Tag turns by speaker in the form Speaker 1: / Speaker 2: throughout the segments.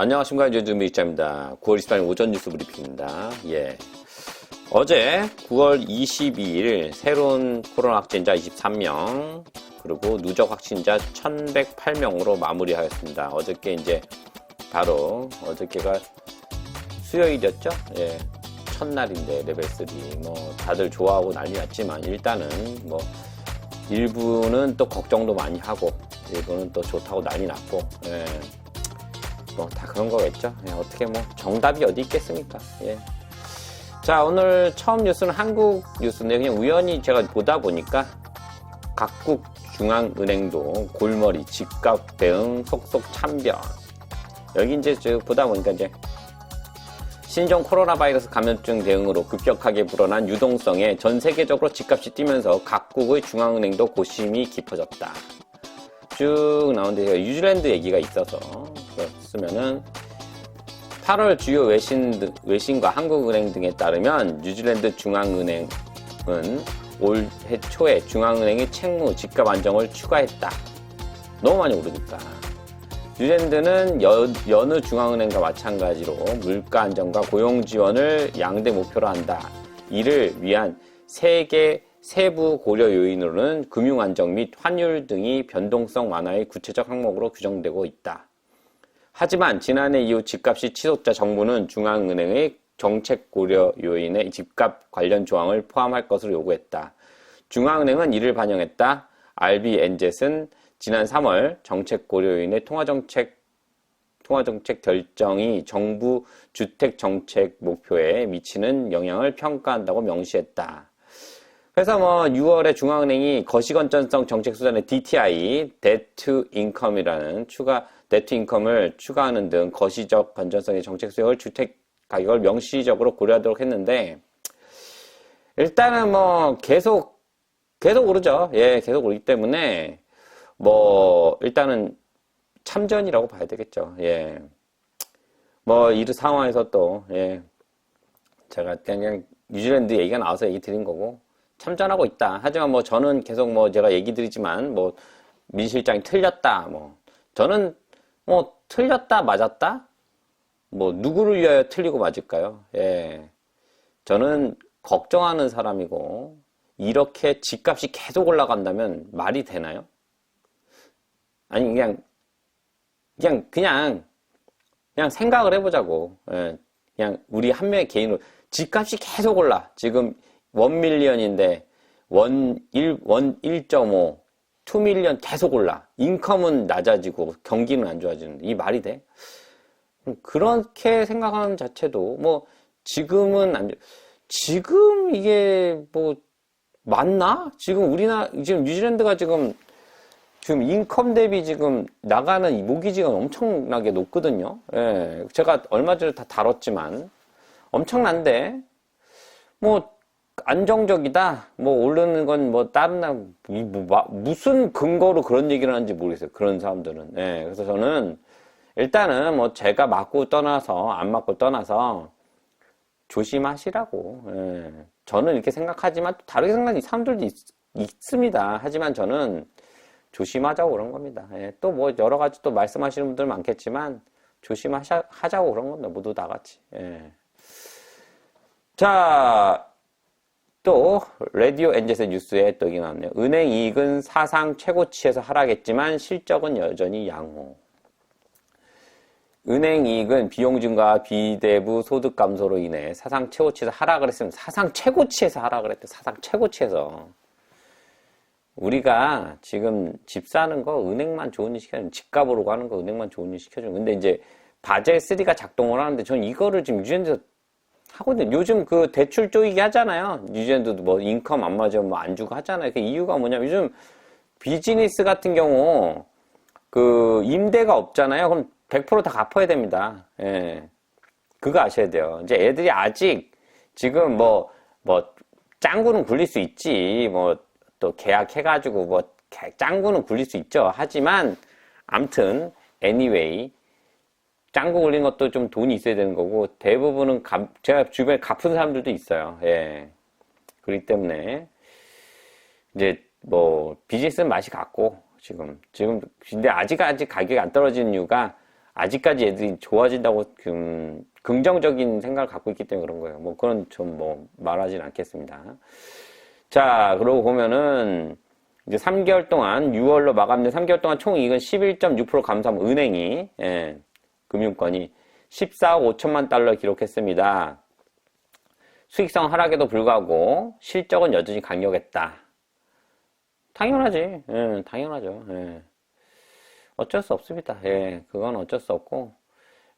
Speaker 1: 안녕하십니까. 요즘 일자입니다. 9월 24일 오전 뉴스 브리핑입니다. 예. 어제 9월 22일 새로운 코로나 확진자 23명, 그리고 누적 확진자 1108명으로 마무리하였습니다. 어저께 이제 바로 어저께가 수요일이었죠? 예. 첫날인데 레벨 3. 뭐 다들 좋아하고 난리 났지만 일단은 뭐 일부는 또 걱정도 많이 하고 일부는 또 좋다고 난리 났고 예. 뭐 다 그런 거겠죠. 예, 어떻게 뭐 정답이 어디 있겠습니까? 예. 자 오늘 처음 뉴스는 한국 뉴스인데 그냥 우연히 제가 보다 보니까 각국 중앙은행도 골머리 집값 대응 속속 참변 여기 이제 저 보다 보니까 이제 신종 코로나 바이러스 감염증 대응으로 급격하게 불어난 유동성에 전 세계적으로 집값이 뛰면서 각국의 중앙은행도 고심이 깊어졌다. 쭉 나오는데 뉴질랜드 얘기가 있어서 쓰면은 8월 주요 외신, 외신과 한국은행 등에 따르면 뉴질랜드 중앙은행은 올해 초에 중앙은행이 책무 집값 안정을 추가했다. 너무 많이 오르니까. 뉴질랜드는 여, 여느 중앙은행과 마찬가지로 물가 안정과 고용 지원을 양대 목표로 한다. 이를 위한 세계 세부 고려 요인으로는 금융 안정 및 환율 등이 변동성 완화의 구체적 항목으로 규정되고 있다. 하지만 지난해 이후 집값이 치솟자 정부는 중앙은행의 정책 고려 요인에 집값 관련 조항을 포함할 것으로 요구했다. 중앙은행은 이를 반영했다. RB 엔젯은 지난 3월 정책 고려 요인의 통화정책 통화정책 결정이 정부 주택 정책 목표에 미치는 영향을 평가한다고 명시했다. 그래서 뭐 6월에 중앙은행이 거시건전성 정책 수단의 DTI, Debt to Income이라는 추가 To Income을 추가하는 등 거시적 건전성의 정책 수역을 주택 가격을 명시적으로 고려하도록 했는데 일단은 뭐 계속 계속 오르죠. 예, 계속 오르기 때문에 뭐 일단은 참전이라고 봐야 되겠죠. 예. 뭐 이 상황에서 또 예. 제가 그냥 뉴질랜드 얘기가 나와서 얘기 드린 거고 참전하고 있다. 하지만 뭐 저는 계속 뭐 제가 얘기 드리지만 뭐 민 실장이 틀렸다. 뭐 저는 뭐 틀렸다 맞았다. 뭐 누구를 위하여 틀리고 맞을까요? 예. 저는 걱정하는 사람이고 이렇게 집값이 계속 올라간다면 말이 되나요? 아니 그냥 그냥 그냥 그냥 생각을 해보자고. 예. 그냥 우리 한 명의 개인으로 집값이 계속 올라. 지금 원 밀리언인데 원 1, 원 1.5, 2 밀리언 계속 올라. 인컴은 낮아지고 경기는 안 좋아지는데 이 말이 돼? 그렇게 생각하는 자체도 뭐 지금은 안 지금 이게 뭐 맞나? 지금 우리나라 지금 뉴질랜드가 지금 지금 인컴 대비 지금 나가는 모기지가 엄청나게 높거든요. 예, 제가 얼마 전에 다 다뤘지만 엄청난데 뭐 안정적이다. 뭐 오르는 건 뭐 다른 나 뭐, 무슨 근거로 그런 얘기를 하는지 모르겠어요. 그런 사람들은. 예, 그래서 저는 일단은 뭐 제가 맞고 떠나서 안 맞고 떠나서 조심하시라고. 예. 저는 이렇게 생각하지만 또 다르게 생각하는 사람들도 있, 있습니다. 하지만 저는 조심하자고 그런 겁니다. 예. 또뭐 여러 가지 또 말씀하시는 분들 많겠지만 조심하자고 그런 겁니다. 모두 다 같이. 예. 자, 또 라디오 엔젤스 뉴스에 또 이게 나왔네요. 은행 이익은 사상 최고치에서 하락했지만 실적은 여전히 양호. 은행 이익은 비용 증가 비대부 소득 감소로 인해 사상 최고치에서 하락을 했으면 사상 최고치에서 하락을 했대. 사상 최고치에서. 우리가 지금 집 사는 거 은행만 좋은 일 시켜주는 집값으로 가는 거 은행만 좋은 일 시켜주는 근데 이제 바젤 3가 작동을 하는데 저는 이거를 지금 유엔에서 하거든요. 요즘 그 대출 쪼이기 하잖아요. 뉴질랜드도 뭐 인컴 안 맞으면 뭐 안 주고 하잖아요. 그 이유가 뭐냐면 요즘 비즈니스 같은 경우 그 임대가 없잖아요. 그럼 100%다 갚아야 됩니다. 예. 그거 아셔야 돼요. 이제 애들이 아직 지금 뭐, 뭐, 짱구는 굴릴 수 있지. 뭐, 또 계약해가지고 뭐, 짱구는 굴릴 수 있죠. 하지만, 암튼, anyway, 짱구 굴린 것도 좀 돈이 있어야 되는 거고, 대부분은 가, 제가 주변에 갚은 사람들도 있어요. 예. 그렇기 때문에, 이제 뭐, 비즈니스는 맛이 같고, 지금. 지금, 근데 아직 아직 가격이 안 떨어지는 이유가, 아직까지 애들이 좋아진다고 좀 긍정적인 생각을 갖고 있기 때문에 그런 거예요. 뭐 그건 좀뭐 말하진 않겠습니다. 자, 그러고 보면은 이제 3개월 동안 6월로 마감된 3개월 동안 총 이익은 11.6% 감소하면 은행이 예, 금융권이 14억 5천만 달러 기록했습니다. 수익성 하락에도 불구하고 실적은 여전히 강력했다. 당연하지. 예, 당연하죠. 예. 어쩔 수 없습니다. 예, 그건 어쩔 수 없고.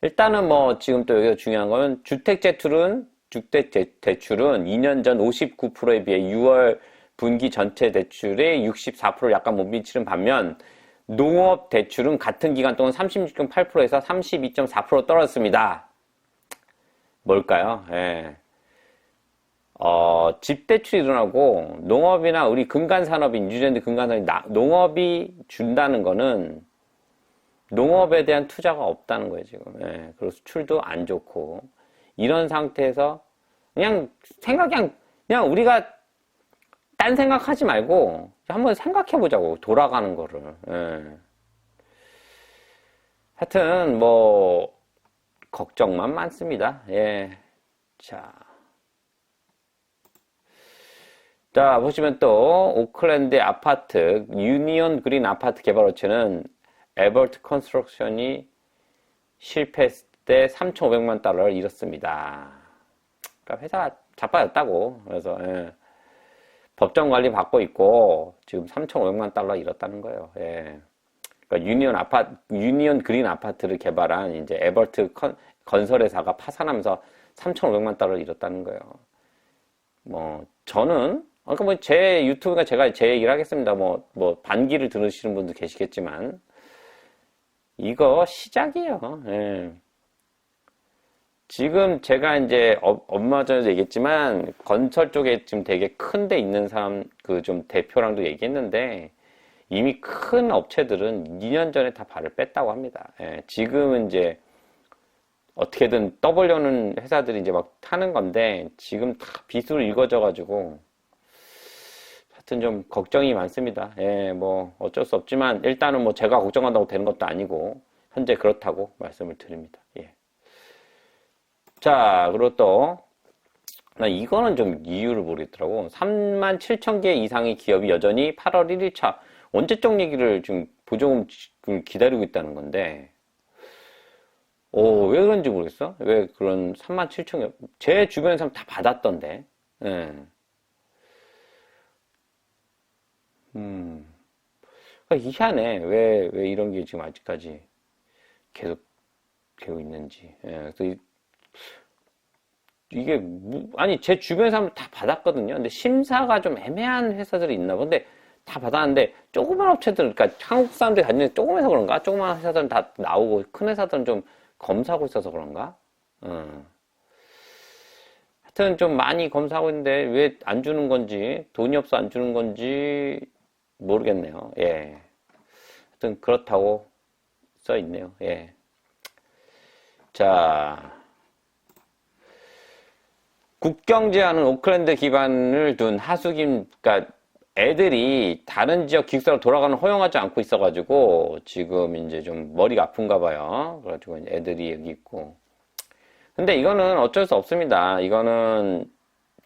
Speaker 1: 일단은 뭐 지금 또 여기가 중요한 건 주택 대출은 주택 대- 대출은 2년 전 59%에 비해 6월 분기 전체 대출의 64%를 약간 못 미치는 반면 농업 대출은 같은 기간 동안 36.8%에서 32.4% 떨어졌습니다. 뭘까요? 예. 어, 집 대출이 일어나고 농업이나 우리 근간산업인 뉴질랜드 근간산업이 나- 농업이 준다는 거는 농업에 대한 투자가 없다는 거예요, 지금. 예, 그리고 수출도 안 좋고. 이런 상태에서 그냥 생각, 그냥, 그냥 우리가 딴 생각하지 말고 한번 생각해 보자고, 돌아가는 거를. 예. 하여튼, 뭐, 걱정만 많습니다. 예. 자. 자, 보시면 또, 오클랜드 아파트, 유니온 그린 아파트 개발업체는 에버트 컨스트럭션이 실패했을 때 3,500만 달러를 잃었습니다. 그러니까 회사가 자빠졌다고. 그래서, 예. 법정 관리 받고 있고, 지금 3,500만 달러 잃었다는 거예요. 예. 그러니까 유니온 아파트, 유니온 그린 아파트를 개발한 이제 에버트 컨, 건설회사가 파산하면서 3,500만 달러를 잃었다는 거예요. 뭐, 저는, 아까 뭐 제 유튜브가 제가 제 얘기를 하겠습니다. 뭐, 뭐, 반기를 들으시는 분도 계시겠지만, 이거 시작이에요. 예. 지금 제가 이제 어- 얼마 전에도 얘기했지만 건설 쪽에 지금 되게 큰 데 있는 사람 그 좀 대표랑도 얘기했는데 이미 큰 업체들은 2년 전에 다 발을 뺐다고 합니다. 예. 지금은 이제 어떻게든 떠보려는 회사들이 이제 막 타는 건데 지금 다 비수를 읽어져 가지고 하여튼 좀 걱정이 많습니다. 예, 뭐 어쩔 수 없지만 일단은 뭐 제가 걱정한다고 되는 것도 아니고 현재 그렇다고 말씀을 드립니다. 예. 자, 그리고 또, 나 이거는 좀 이유를 모르겠더라고. 3만 7천 개 이상의 기업이 여전히 8월 1일차 언제적 얘기를 지금 보조금을 기다리고 있다는 건데, 오, 왜 그런지 모르겠어? 왜 그런 3만 7천 개, 제 주변 사람 다 받았던데, 예. 음, 그러니까 희한해. 왜, 왜 이런 게 지금 아직까지 계속 되고 있는지. 예, 그래서 이- 이게 무- 아니 제 주변 사람 다 받았거든요. 근데 심사가 좀 애매한 회사들이 있나 본데 다 받았는데 조그만 업체들 그러니까 한국 사람들이 다니는 조그만해서 그런가? 조그만 회사들은 다 나오고 큰 회사들은 좀 검사하고 있어서 그런가? 음. 하여튼 좀 많이 검사하고 있는데 왜 안 주는 건지 돈이 없어 안 주는 건지 모르겠네요. 예. 하여튼 그렇다고 써 있네요. 예. 자. 국경 제한은 오클랜드 기반을 둔 하수김, 그러니까 애들이 다른 지역 기숙사로 돌아가는 허용하지 않고 있어가지고 지금 이제 좀 머리가 아픈가 봐요. 그래가지고 애들이 여기 있고. 근데 이거는 어쩔 수 없습니다. 이거는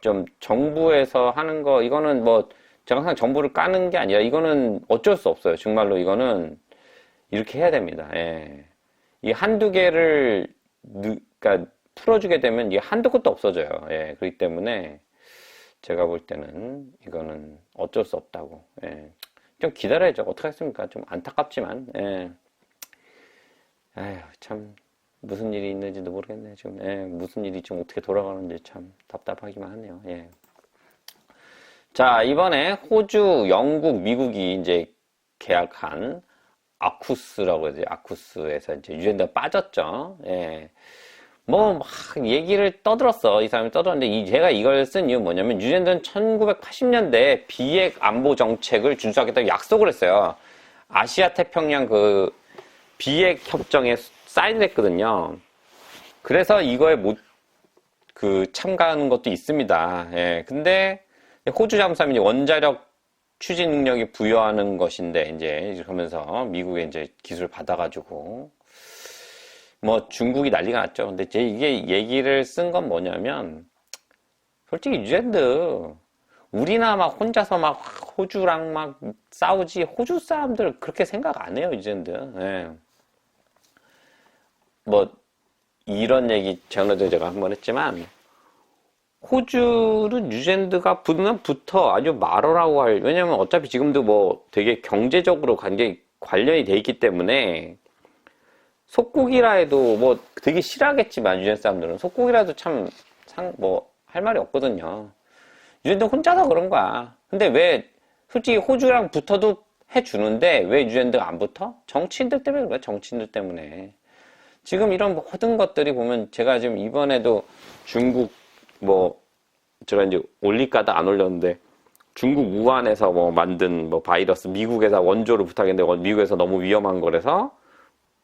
Speaker 1: 좀 정부에서 하는 거, 이거는 뭐 제가 항상 정부를 까는 게 아니라 이거는 어쩔 수 없어요. 정말로 이거는 이렇게 해야 됩니다. 예. 이 한두 개를, 늦- 그러니까 풀어주게 되면 이게 한두 것도 없어져요. 예. 그렇기 때문에 제가 볼 때는 이거는 어쩔 수 없다고. 예. 좀 기다려야죠. 어떡하겠습니까? 좀 안타깝지만, 예. 아휴, 참, 무슨 일이 있는지도 모르겠네. 지금, 예. 무슨 일이 지금 어떻게 돌아가는지 참 답답하기만 하네요. 예. 자, 이번에 호주, 영국, 미국이 이제 계약한 아쿠스라고 해야 되지. 아쿠스에서 이제 유엔가 빠졌죠. 예. 뭐, 막, 얘기를 떠들었어. 이 사람이 떠들었는데, 이, 제가 이걸 쓴 이유 는 뭐냐면, 뉴질랜드는 1980년대 비핵 안보 정책을 준수하겠다고 약속을 했어요. 아시아 태평양 그 비핵 협정에 사인을 했거든요. 그래서 이거에 못, 그, 참가하는 것도 있습니다. 예. 근데, 호주 잠수함이 원자력 추진 능력이 부여하는 것인데, 이제, 그러면서 미국에 이제 기술 받아가지고, 뭐 중국이 난리가 났죠. 근데 제 이게 얘기를 쓴 건 뭐냐면 솔직히 뉴질랜드 우리나 막 혼자서 막 호주랑 막 싸우지 호주 사람들 그렇게 생각 안 해요 뉴질랜드. 예. 뭐 이런 얘기 전에도 제가 한 번 했지만 호주는 뉴질랜드가 붙으면 붙어 아주 말어라고 할 왜냐면 어차피 지금도 뭐 되게 경제적으로 관계 관련이 돼 있기 때문에 속국이라 해도 뭐 되게 싫어하겠지만 뉴질랜드 사람들은 속국이라도 참 상 뭐 할 말이 없거든요. 뉴질랜드 혼자서 그런 거야. 근데 왜 솔직히 호주랑 붙어도 해주는데 왜 뉴질랜드가 안 붙어? 정치인들 때문에 그래 정치인들 때문에. 지금 이런 모든 것들이 보면 제가 지금 이번에도 중국 뭐 제가 이제 올릴까다 안 올렸는데 중국 우한에서 뭐 만든 뭐 바이러스 미국에서 원조를 부탁했는데 원- 미국에서 너무 위험한 거라서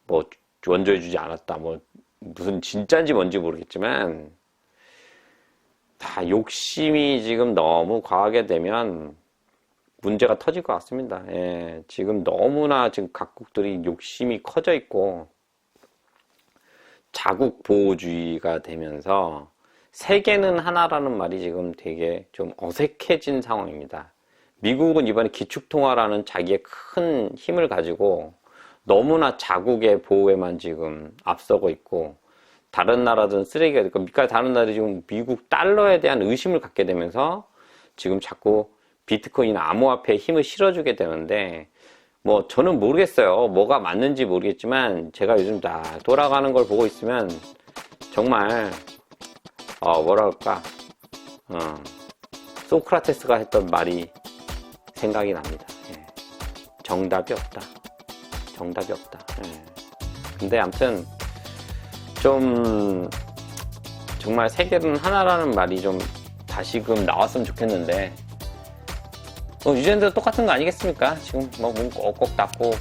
Speaker 1: 뭐 원조해주지 않았다 뭐 무슨 진짜인지 뭔지 모르겠지만 다 욕심이 지금 너무 과하게 되면 문제가 터질 것 같습니다. 예, 지금 너무나 지금 각국들이 욕심이 커져 있고 자국 보호주의가 되면서 세계는 하나라는 말이 지금 되게 좀 어색해진 상황입니다. 미국은 이번에 기축통화라는 자기의 큰 힘을 가지고 너무나 자국의 보호에만 지금 앞서고 있고 다른 나라들은 쓰레기가 됐고 그러니까 다른 나라들이 지금 미국 달러에 대한 의심을 갖게 되면서 지금 자꾸 비트코인 암호화폐에 힘을 실어주게 되는데 뭐 저는 모르겠어요. 뭐가 맞는지 모르겠지만 제가 요즘 다 돌아가는 걸 보고 있으면 정말 어 뭐라 그럴까 어, 소크라테스가 했던 말이 생각이 납니다. 예. 정답이 없다. 정답이 없다. 예. 근데 아무튼 좀 정말 세계는 하나라는 말이 좀 다시금 나왔으면 좋겠는데 뭐 유전도 똑같은 거 아니겠습니까? 지금 뭐문 꼭꼭 닫고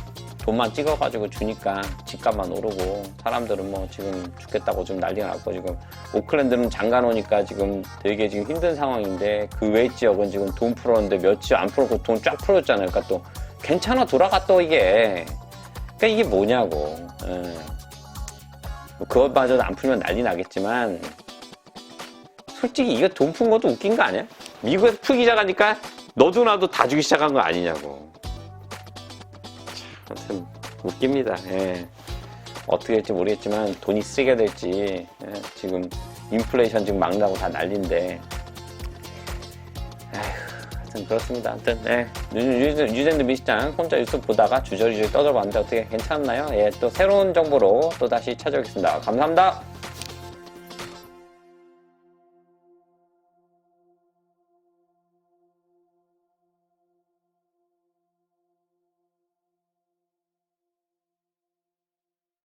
Speaker 1: 돈만 찍어가지고 주니까 집값만 오르고 사람들은 뭐 지금 죽겠다고 좀 난리가 났고 지금 오클랜드는 장가 놓으니까 지금 되게 지금 힘든 상황인데 그 외 지역은 지금 돈 풀었는데 며칠 안 풀었고 돈 쫙 풀었잖아요. 그러니까 또 괜찮아 돌아가 또 이게 그러니까 이게 뭐냐고. 예. 뭐 그것마저도 안 풀면 난리 나겠지만 솔직히 이거 돈 푼 것도 웃긴 거 아니야? 미국에서 풀기 시작하니까 너도 나도 다 주기 시작한 거 아니냐고. 참, 웃깁니다. 예. 어떻게 될지 모르겠지만 돈이 쓰게 될지 예, 지금 인플레이션 지금 막 나고 다 난린데 하여튼 그렇습니다. 하여튼 유- 유젠드 미시장 혼자 유튜브 보다가 주저리주저리 떠들어봤는데 어떻게 괜찮나요? 예, 또 새로운 정보로 또 다시 찾아오겠습니다. 감사합니다.